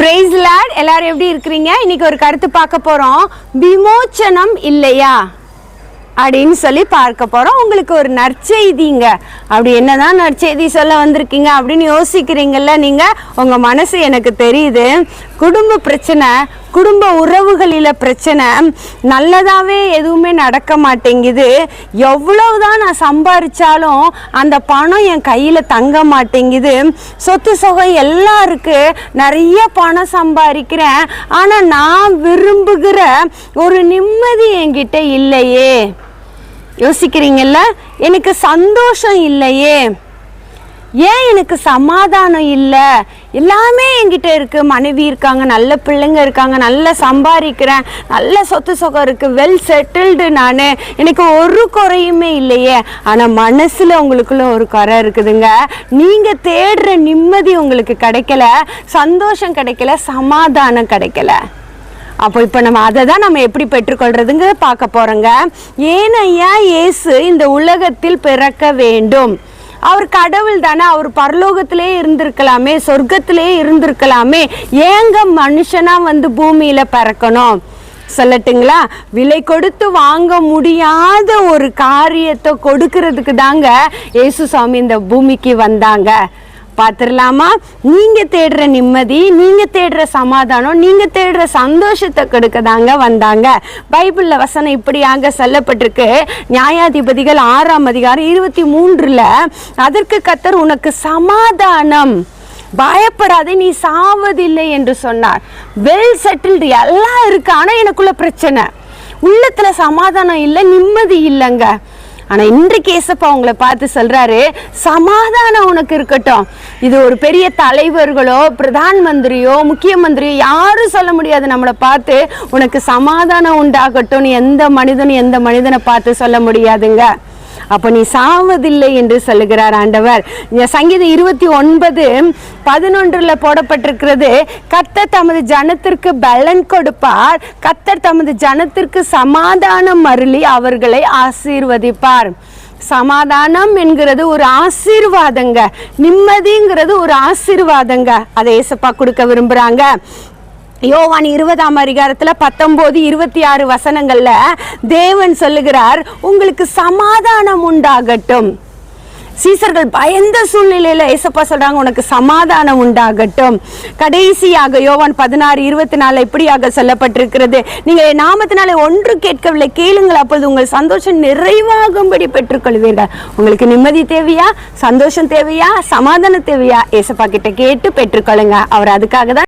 Price late எல்லாரும் எப்படி இருக்கிறீங்க? இன்னைக்கு ஒரு கருத்து பார்க்க போறோம். விமோச்சனம் இல்லையா? அப்படின்னு சொல்லி பார்க்க போறோம். உங்களுக்கு ஒரு நற்செய்திங்க. அப்படி என்னதான் நற்செய்தி சொல்ல வந்திருக்கீங்க அப்படின்னு யோசிக்கிறீங்கல்ல நீங்க? உங்க மனசு எனக்கு தெரியுது. குடும்ப பிரச்சனை குடும்ப உறவுகளில் பிரச்சனை நல்லதாகவே எதுவுமே நடக்க மாட்டேங்குது. எவ்வளவுதான் நான் சம்பாரித்தாலும் அந்த பணம் என் கையில் தங்க மாட்டேங்குது. சொத்து சொகை எல்லாம் நிறைய பணம் சம்பாதிக்கிறேன் ஆனால் நான் விரும்புகிற ஒரு நிம்மதி என்கிட்ட இல்லையே. யோசிக்கிறீங்கல்ல? எனக்கு சந்தோஷம் இல்லையே. ஏன் எனக்கு சமாதானம் இல்லை? எல்லாமே என்கிட்ட இருக்குது மனைவி இருக்காங்க நல்ல பிள்ளைங்க இருக்காங்க நல்லா சம்பாதிக்கிறேன் நல்ல சொத்து சுகம் இருக்குது வெல் செட்டில்டு நான். எனக்கு ஒரு குறையுமே இல்லையே. ஆனால் மனசில் உங்களுக்குள்ள ஒரு குறை இருக்குதுங்க. நீங்கள் தேடுற நிம்மதி உங்களுக்கு கிடைக்கல சந்தோஷம் கிடைக்கல சமாதானம் கிடைக்கல. அப்போ இப்போ நம்ம அதை தான் நம்ம எப்படி பெற்றுக்கொள்றதுங்க பார்க்க போகிறோங்க ஏன் ஐயா இயேசு இந்த உலகத்தில் பிறக்க வேண்டும்? அவர் கடவுள் தானே அவர் பரலோகத்திலே இருந்திருக்கலாமே சொர்க்கத்திலே இருந்திருக்கலாமே. ஏங்க மனுஷனா வந்து பூமியில பறக்கணும்? சொல்லட்டுங்களா? விலை கொடுத்து வாங்க முடியாத ஒரு காரியத்தை கொடுக்கறதுக்கு தாங்க இயேசு சாமி இந்த பூமிக்கு வந்தாங்க. பார்த்துடலாமா நீங்கள் தேடுற நிம்மதி நீங்கள் தேடுற சமாதானம் நீங்கள் தேடுற சந்தோஷத்தை கொடுக்க தாங்க வந்தாங்க. பைபிள்ல வசனம் இப்படியாக சொல்லப்பட்டிருக்கு. நியாயாதிபதிகள் ஆறாம் அதிகாரம் இருபத்தி மூன்றில் அதற்கு கத்தர் உனக்கு சமாதானம். பயப்படாதே நீ சாவதில்லை என்று சொன்னார். வெல் செட்டில்டு எல்லாம் இருக்கு ஆனால் எனக்குள்ள பிரச்சனை. உள்ளத்தில் சமாதானம் இல்லை நிம்மதி இல்லைங்க. ஆனா இன்றைக்கு ஏசப்பா உங்களை பார்த்து சொல்றாரு சமாதானம் உனக்கு இருக்கட்டும். இது ஒரு பெரிய தலைவர்களோ பிரதான் மந்திரியோ முக்கிய மந்திரியோ யாரும் சொல்ல முடியாது நம்மளை பார்த்து. உனக்கு சமாதானம் உண்டாகட்டும். எந்த மனிதனும் எந்த மனிதனை பார்த்து சொல்ல முடியாதுங்க. அப்போ நீ சாவதில்லை என்று சொல்லுகிறார் ஆண்டவர். சங்கீதம் இருபத்தி ஒன்பது பதினொன்றுல போடப்பட்டிருக்கிறது கர்த்தர் தமது ஜனத்திற்கு பலன் கொடுப்பார். கர்த்தர் தமது ஜனத்திற்கு சமாதானம் அருளி அவர்களை ஆசீர்வதிப்பார். சமாதானம் என்கிறது ஒரு ஆசீர்வாதங்க. நிம்மதிங்கிறது ஒரு ஆசீர்வாதங்க. அதை ஏசப்பா கொடுக்க விரும்புறாங்க. யோவான் இருபதாம் அதிகாரத்தில் பத்தொம்போது இருபத்தி ஆறு வசனங்களில் தேவன் சொல்லுகிறார் உங்களுக்கு சமாதானம் உண்டாகட்டும். சீசர்கள் பயந்த சூழ்நிலையில ஏசப்பா சொல்றாங்க உனக்கு சமாதானம் உண்டாகட்டும். கடைசியாக யோவான் பதினாறு இருபத்தி நாலு இப்படியாக சொல்லப்பட்டிருக்கிறது. நீங்கள் என் நாமத்தினாலே ஒன்று கேட்கவில்லை கேளுங்கள் அப்பொழுது உங்கள் சந்தோஷம் நிறைவாகும்படி பெற்றுக்கொள்வீர்கள். உங்களுக்கு நிம்மதி தேவையா? சந்தோஷம் தேவையா? சமாதானம் தேவையா? ஏசப்பா கிட்ட கேட்டு பெற்றுக்கொள்ளுங்க. அவர் அதுக்காக தான்